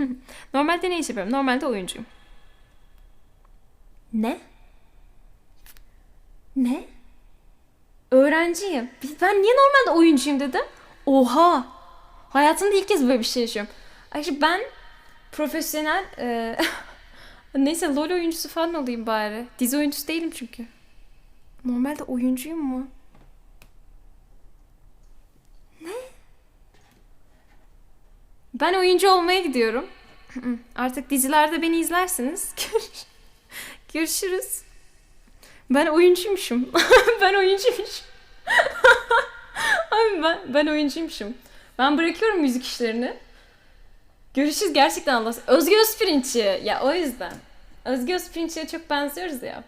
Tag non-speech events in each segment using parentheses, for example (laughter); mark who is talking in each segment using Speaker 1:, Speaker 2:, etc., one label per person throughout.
Speaker 1: (laughs) Normalde ne iş yapıyorum? Normalde oyuncuyum. Ne? Ne? Öğrenciyim. Ben niye normalde oyuncuyum dedim? Oha! Hayatımda ilk kez böyle bir şey yaşıyorum. Ayrıca ben profesyonel e, (laughs) neyse LoL oyuncusu falan olayım bari. Dizi oyuncusu değilim çünkü. Normalde oyuncuyum mu? Ben oyuncu olmaya gidiyorum. (clears throat) Artık dizilerde beni izlersiniz. (laughs) Görüşürüz. Ben oyuncuymuşum. (laughs) ben oyuncuymuşum. (laughs) Abi ben, ben oyuncuymuşum. Ben bırakıyorum müzik işlerini. Görüşürüz gerçekten Allah. Özge Özpirinççi. Ya o yüzden. Özge Özpirinççi'ye çok benziyoruz ya.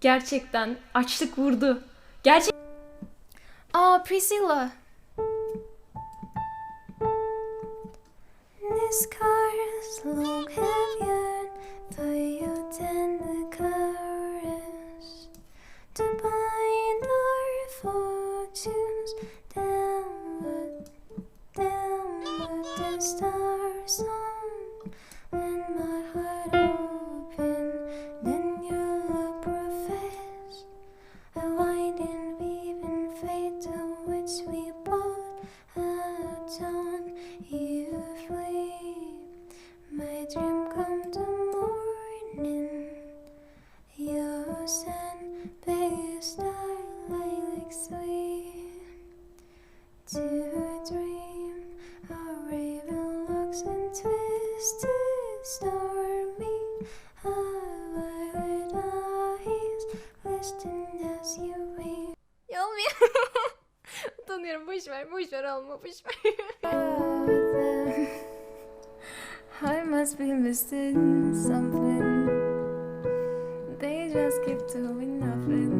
Speaker 1: Gerçekten açlık vurdu. Gerçek... Aa Priscilla.
Speaker 2: This car is long upon a dawn you flee. My dream come the morning. Your sun bathes starlight sweet. To dream, a raven looks and twists, stormy.
Speaker 1: Utanıyorum. Boş ver. Boş ver alma. Boş ver. I must be missing something. They just keep doing nothing.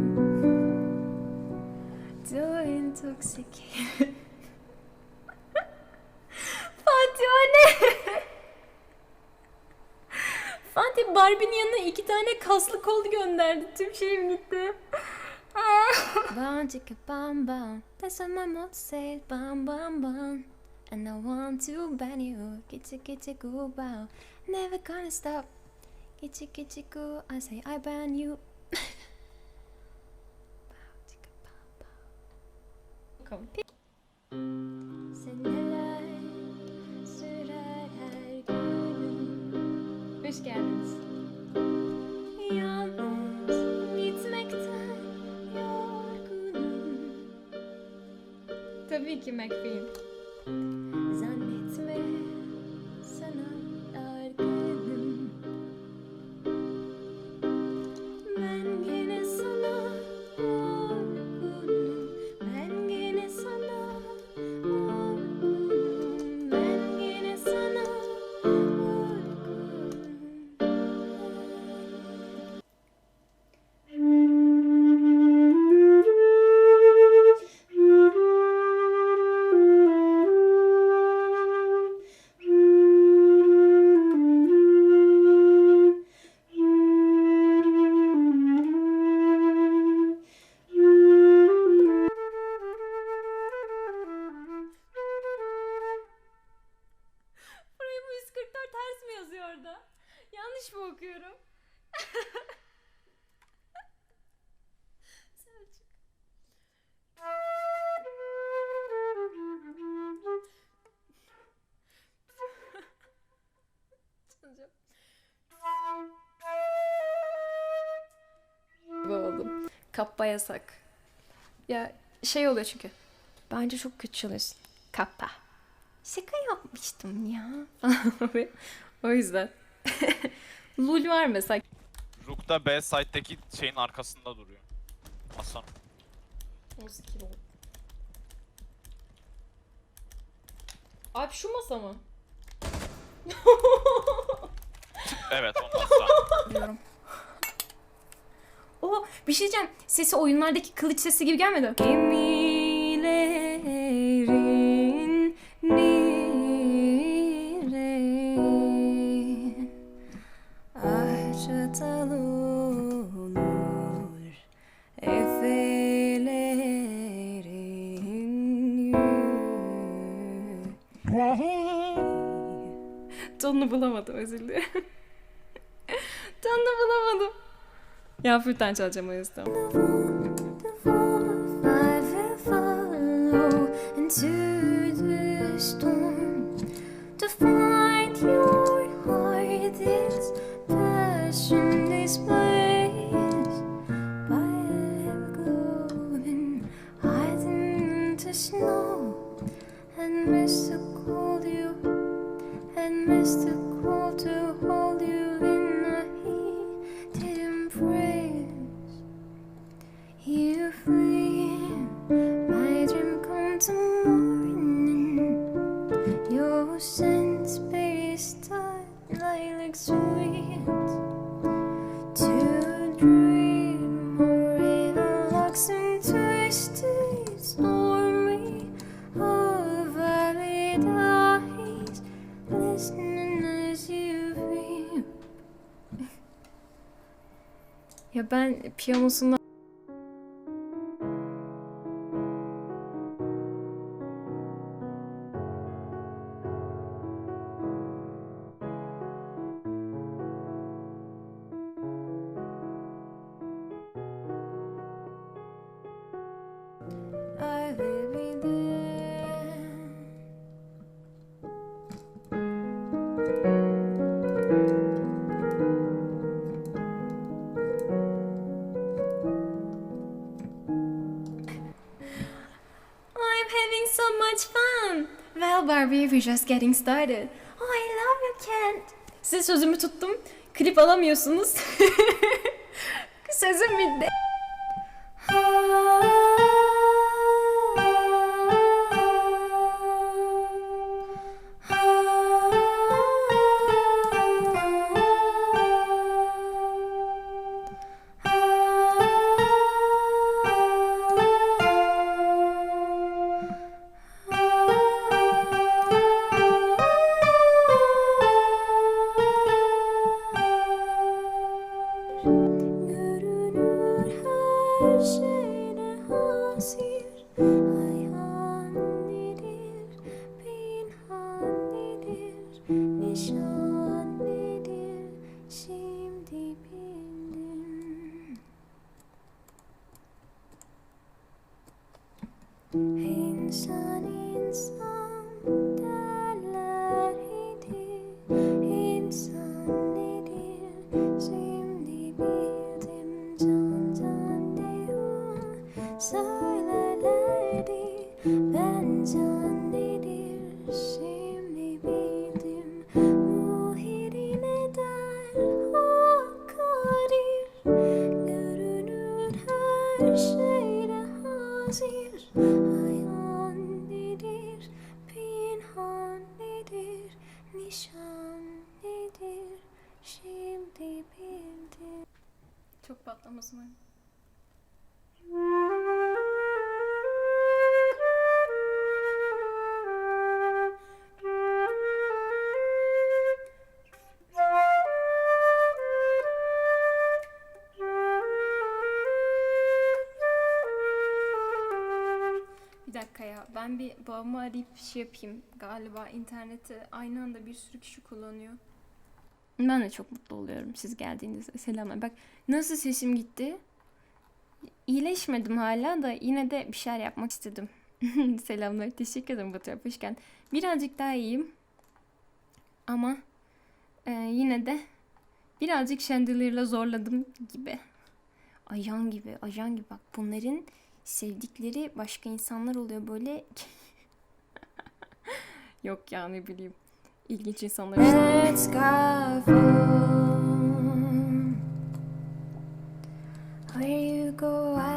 Speaker 1: Too intoxicated. Fatih o ne? Fatih Barbie'nin yanına iki tane kaslı kol gönderdi. Tüm şeyim gitti. (laughs) Bam chicka bam bam. That's what my mom said. Bam bam bam. And I want to ban you. Kitty kitty goo bow. Never gonna stop. Kitty kitty goo. I say I ban you. (laughs)
Speaker 2: Seneler.
Speaker 1: Tabii ki McQueen. Kappa yasak. Ya şey oluyor çünkü. Bence çok kötü çalıyorsun. Kappa. Şaka yapmıştım ya. (laughs) o yüzden. (laughs) Lul var mesela.
Speaker 3: Rook da B site'deki şeyin arkasında duruyor. Hasan.
Speaker 1: 18 kilo. Abi şu masa mı?
Speaker 3: Evet o masa. (laughs)
Speaker 1: Biliyorum. Oho bir şey diyeceğim. Sesi oyunlardaki kılıç sesi gibi gelmedi. Gemilerin nire
Speaker 2: Ahçatan Efelerin yü (laughs)
Speaker 1: Tonunu bulamadım özür dilerim. (laughs) Ya fırtan çalacağım o yüzden. Ya ben piyanosunu fun. Well Barbie, we're just getting started. Oh, I love you Kent. Size sözümü tuttum. Klip alamıyorsunuz. (laughs) Sözüm bitti.
Speaker 2: Ain't sun
Speaker 1: Çok patlamasın öyle. Bir dakika ya ben bir babamı arayıp şey yapayım. Galiba interneti aynı anda bir sürü kişi kullanıyor. Ben de çok mutlu oluyorum siz geldiğinizde. Selamlar. Bak nasıl sesim gitti? İyileşmedim hala da yine de bir şeyler yapmak istedim. (laughs) Selamlar. Teşekkür ederim Batu Hoş geldin. Birazcık daha iyiyim. Ama e, yine de birazcık Chandelier'la zorladım gibi. Ajan gibi, ajan gibi. Bak bunların sevdikleri başka insanlar oluyor böyle. (laughs) Yok ya ne bileyim. İlginç insanlar işte.
Speaker 2: Where you go, I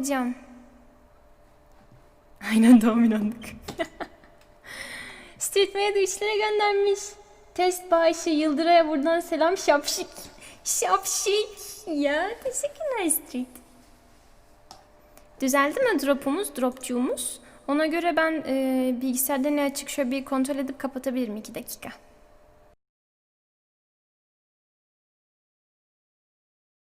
Speaker 1: bakacağım. (laughs) Aynen tam inandık. (laughs) Street Maya da işlere göndermiş. Test bağışı Yıldıray'a buradan selam şapşik. Şapşik. Ya teşekkürler Street. Düzeldi mi drop'umuz, dropçuğumuz? Ona göre ben e, bilgisayarda ne açık şöyle bir kontrol edip kapatabilirim 2 dakika.